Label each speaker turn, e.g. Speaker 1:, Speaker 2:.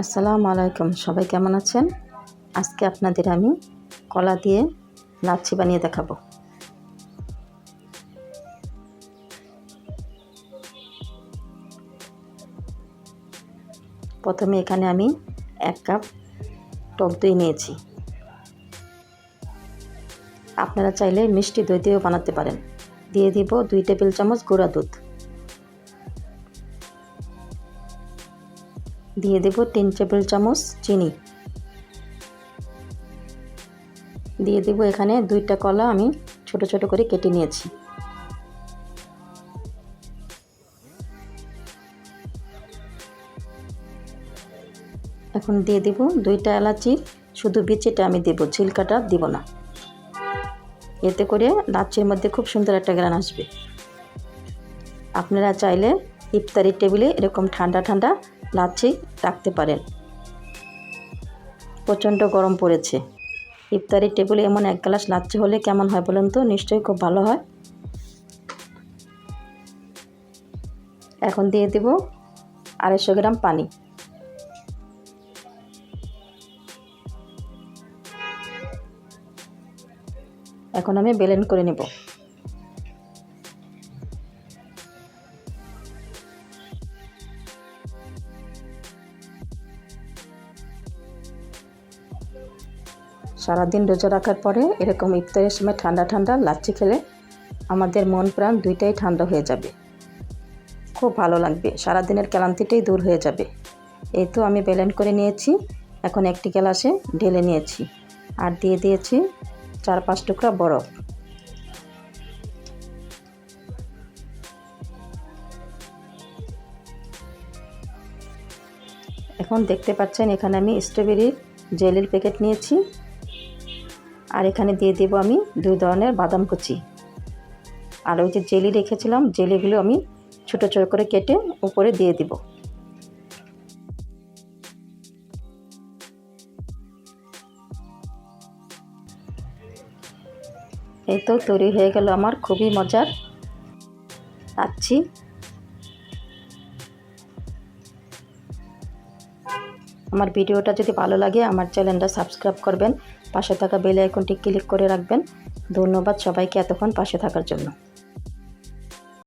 Speaker 1: আসসালামু আলাইকুম। সবাই কেমন আছেন? আজকে আপনাদের আমি কলা দিয়ে লাচ্ছি বানিয়ে দেখাবো। প্রথমে এখানে আমি এক কাপ টক দই নিয়েছি। আপনারা চাইলে মিষ্টি দই দিয়েও বানাতে পারেন। দিয়ে দিব দুই টেবিল চামচ গুঁড়া দুধ। দিয়ে দেব তিন টেবিল চামচ চিনি। দিয়ে দেব এখানে দুইটা কলা আমি ছোট ছোট করে কেটে নিয়েছি। এখন দিয়ে দেব দুইটা এলাচি, শুধু বিচিটা আমি দেব, ঝিলকাটা দিব না। এতে করে লাচ্ছির মধ্যে খুব সুন্দর একটা গ্রান আসবে। আপনারা চাইলে ইফতারির টেবিলে এরকম ঠান্ডা ঠান্ডা লাচ্ছি রাখতে পারেন। প্রচণ্ড গরম পড়েছে। ইফতারির টেবিলে এমন এক গ্লাস লাচ্ছি হলে কেমন হয় বলুন তো? নিশ্চয়ই খুব ভালো হয়। এখন দিয়ে দেব আড়াইশো গ্রাম পানি। এখন আমি বেলেন করে নেব। সারাদিন রোজা রাখার পরে এরকম ইফতারের সময় ঠান্ডা ঠান্ডা লাচ্ছি খেলে আমাদের মন প্রাণ দুইটাই ঠান্ডা হয়ে যাবে। খুব ভালো লাগবে। সারাদিনের ক্লান্তিটাই দূর হয়ে যাবে। এই তো আমি বেলেন করে নিয়েছি। এখন একটি গ্লাসে ঢেলে নিয়েছি। আর দিয়ে দিয়েছি চার পাঁচ টুকরা বরফ। এখন দেখতে পাচ্ছেন এখানে আমি স্ট্রবেরির জেলির প্যাকেট নিয়েছি। আর এখানে দিয়ে দেব আমি দুই ধরনের বাদাম কুচি। আর ওই যে জেলি রেখেছিলাম, জেলিগুলো আমি ছোটো ছোটো করে কেটে উপরে দিয়ে দিব। এই তো তৈরি হয়ে গেল আমার, খুবই মজার। আচ্ছি আমার ভিডিওটা যদি ভালো লাগে, আমার চ্যানেলটা সাবস্ক্রাইব করবেন। পাশে থাকা বেল আইকনটি ক্লিক করে রাখবেন। ধন্যবাদ সবাইকে এতক্ষণ পাশে থাকার জন্য।